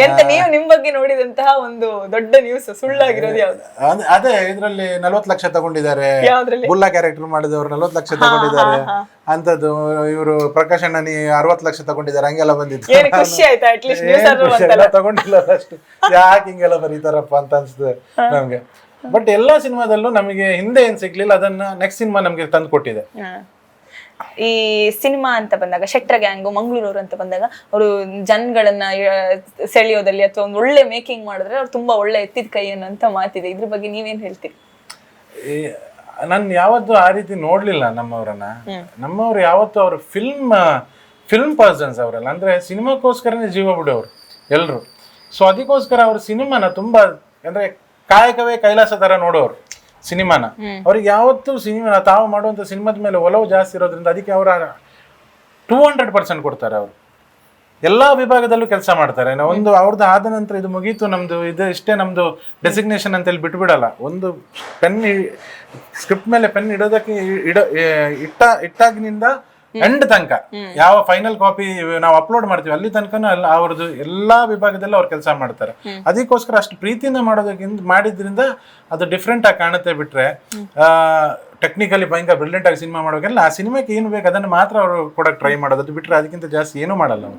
ಎಂತ ನೀವು ನಿಮ್ ಬಗ್ಗೆ ನೋಡಿದಂತಹ ಒಂದು ದೊಡ್ಡ ನ್ಯೂಸ್ ಸುಳ್ಳಾಗಿರೋದು ಯಾವ್ದು? ಅದ್- ಅದೇ ಇದ್ರಲ್ಲಿ ನಲ್ವತ್ ಲಕ್ಷ ತಗೊಂಡಿದ್ದಾರೆ. ಯಾವ್ದ್ರಲ್ಲಿ? ಬುಲ್ಲ ಕ್ಯಾರೆಕ್ಟರ್ ಮಾಡಿದವರು ನಲ್ವತ್ ಲಕ್ಷ ತಗೊಂಡಿದ್ದಾರೆ. ಅಂತದ್ದು ಇವರು ಪ್ರಕಾಶ್ ಅಣ್ಣನಿ ಅರವತ್ ಲಕ್ಷ ತಗೊಂಡಿದ್ದಾರೆ ಹಂಗೆಲ್ಲ ಬಂದಿತ್ತು. ಏನು ಖುಷಿ ಆಯ್ತಾ? ಅಟ್ಲೀಸ್ಟ್ ನ್ಯೂಸ್ ಏನ್ ಆದ್ರೂ ಖುಷಿ ಬಂತಲ್ಲ? ಎಲ್ಲ ತಗೊಂಡಿಲ್ಲ ಅಷ್ಟು ಯಾಕೆ ಹಿಂಗೆಲ್ಲ ಬರೀತಾರಪ್ಪ ಅಂತ ಅನ್ಸುತ್ತೆ ನಮ್ಗೆ. ಬಟ್ ಎಲ್ಲಾ ಸಿನಿಮಾದಲ್ಲೂ ನಮಗೆ ಹಿಂದೆ ಏನ್ ಸಿಗ್ಲಿಲ್ಲ ಅದನ್ನ ನೆಕ್ಸ್ಟ್ ಸಿನಿಮಾ ನಮ್ಗೆ ತಂದು ಕೊಟ್ಟಿದೆ. ಹಾ. ಈ ಸಿನಿಮಾ ಅಂತ ಬಂದಾಗ ಶೆಟ್ರ ಗ್ಯಾಂಗು ಮಂಗಳೂರು ಅಂತ ಬಂದಾಗ ಅವರು ಜನಗಳನ್ನ ಸೆಳೆಯೋದಲ್ಲಿ ಅಥವಾ ಒಂದು ಒಳ್ಳೆ ಮೇಕಿಂಗ್ ಮಾಡಿದ್ರೆ ಅವ್ರು ತುಂಬಾ ಒಳ್ಳೆ ಎತ್ತಿದ ಕೈ ಅನ್ನೋಂತ ಮಾತಿದೆ. ಇದ್ರ ಬಗ್ಗೆ ನೀವೇನ್ ಹೇಳ್ತೀರಿ? ನಾನು ಯಾವತ್ತೂ ಆ ರೀತಿ ನೋಡ್ಲಿಲ್ಲ ನಮ್ಮವ್ರನ್ನ. ನಮ್ಮವ್ರು ಯಾವತ್ತು ಅವ್ರ ಫಿಲ್ಮ್ ಫಿಲ್ಮ್ ಪರ್ಸನ್ಸ್ ಅವರಲ್ಲ. ಅಂದ್ರೆ ಸಿನಿಮಾಕ್ಕೋಸ್ಕರನೇ ಜೀವ ಬಿಡೋರು ಎಲ್ರು. ಸೊ ಅದಕ್ಕೋಸ್ಕರ ಅವ್ರ ಸಿನಿಮಾನ ತುಂಬಾ ಅಂದ್ರೆ ಕಾಯಕವೇ ಕೈಲಾಸ ತರ ನೋಡೋರು. ಸಿನಿಮಾನ. ಅವ್ರಿಗೆ ಯಾವತ್ತೂ ಸಿನಿಮಾ ತಾವು ಮಾಡುವಂತ ಸಿನಿಮಾದ ಮೇಲೆ ಒಲವು ಜಾಸ್ತಿ ಇರೋದ್ರಿಂದ ಅದಕ್ಕೆ ಅವರ ಟೂ ಹಂಡ್ರೆಡ್ ಪರ್ಸೆಂಟ್ ಕೊಡ್ತಾರೆ ಅವರು. ಎಲ್ಲಾ ವಿಭಾಗದಲ್ಲೂ ಕೆಲಸ ಮಾಡ್ತಾರೆ. ನಾವು ಒಂದು ಅವ್ರದ್ದು ಆದ ನಂತರ ಇದು ಮುಗೀತು ನಮ್ದು ಇದು ಇಷ್ಟೇ ನಮ್ದು ಡೆಸಿಗ್ನೇಷನ್ ಅಂತೇಳಿ ಬಿಟ್ಬಿಡಲ್ಲ ಒಂದು ಪೆನ್ ಸ್ಕ್ರಿಪ್ಟ್ ಮೇಲೆ ಪೆನ್ ಇಡೋದಕ್ಕೆ ಇಡ ಇಟ್ಟ ಇಟ್ಟಾಗಿನಿಂದ ಎಂಡ್ ತನಕ. ಯಾವ ಫೈನಲ್ ಕಾಪಿ ನಾವು ಅಪ್ಲೋಡ್ ಮಾಡ್ತೀವಿ ಅಲ್ಲಿ ತನಕನೂ ಎಲ್ಲ ಅವ್ರದ್ದು ಎಲ್ಲಾ ವಿಭಾಗದಲ್ಲೂ ಅವ್ರು ಕೆಲಸ ಮಾಡ್ತಾರೆ. ಅದಕ್ಕೋಸ್ಕರ ಅಷ್ಟು ಪ್ರೀತಿಯಿಂದ ಮಾಡೋದಕ್ಕಿಂತ ಮಾಡಿದ್ರಿಂದ ಅದು ಡಿಫ್ರೆಂಟ್ ಆಗಿ ಕಾಣುತ್ತೆ ಬಿಟ್ರೆ ಟೆಕ್ನಿಕಲಿ ಭಯಂಕರ ಬ್ರಿಲಿಯಂಟ್ ಆಗಿ ಸಿನಿಮಾ ಮಾಡೋಕೆಲ್ಲ ಆ ಸಿನಿಮಾಕ್ಕೆ ಏನು ಬೇಕು ಅದನ್ನು ಮಾತ್ರ ಅವರು ಕೊಡಕ್ಕೆ ಟ್ರೈ ಮಾಡೋದು. ಅದು ಬಿಟ್ರೆ ಅದಕ್ಕಿಂತ ಜಾಸ್ತಿ ಏನೂ ಮಾಡಲ್ಲ